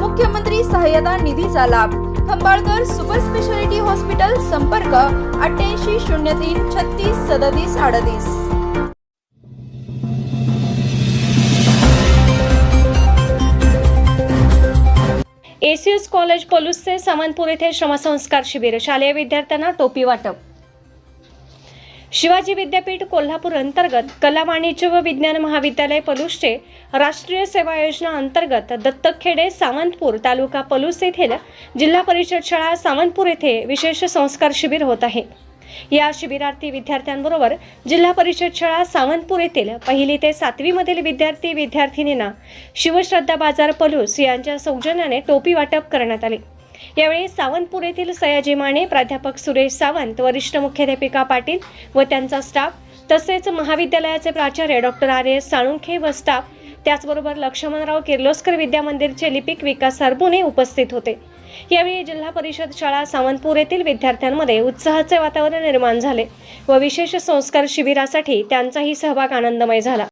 मुख्यमंत्री सहाय्यता निधीचा लाभ. खंबाळकर सुपर स्पेशालिटी हॉस्पिटल संपर्क अठ्ठ्याऐंशी शून्य तीन छत्तीस सदतीस अडतीस. एसीएस कॉलेज पलूसचे सामंतपूर येथे श्रमसंस्कार शिबिर. शालेय विद्यार्थ्यांना टोपी वाटप. शिवाजी विद्यापीठ कोल्हापूर अंतर्गत कला वाणिज्य व विज्ञान महाविद्यालय पलूसचे राष्ट्रीय सेवा योजना अंतर्गत दत्तकखेडे सावंतपूर तालुका पलूस येथील जिल्हा परिषद शाळा सावंतपूर येथे विशेष संस्कार शिबिर होत आहे. या शिबिरार्थी विद्यार्थ्यांबरोबर जिल्हा परिषद शाळा सावंतपूर येथील पहिली ते सातवीमधील विद्यार्थी विद्यार्थिनींना शिवश्रद्धा बाजार पलूस यांच्या सौजन्याने टोपी वाटप करण्यात आले. यावेळी सावंतपूर येथील सयाजी माने प्राध्यापक सुरेश सावंत वरिष्ठ मुख्याध्यापिका पाटील व त्यांचा स्टाफ तसेच महाविद्यालयाचे प्राचार्य डॉक्टर आर एस साळुंखे व स्टाफ त्याचबरोबर लक्ष्मणराव किर्लोस्कर विद्या मंदिरचे लिपिक विकास सरबुने उपस्थित होते. यावेळी जिल्हा परिषद शाळा सावंतपूर येथील विद्यार्थ्यांमध्ये उत्साहाचे वातावरण निर्माण झाले व विशेष संस्कार शिबिरासाठी त्यांचाही सहभाग आनंदमय झाला.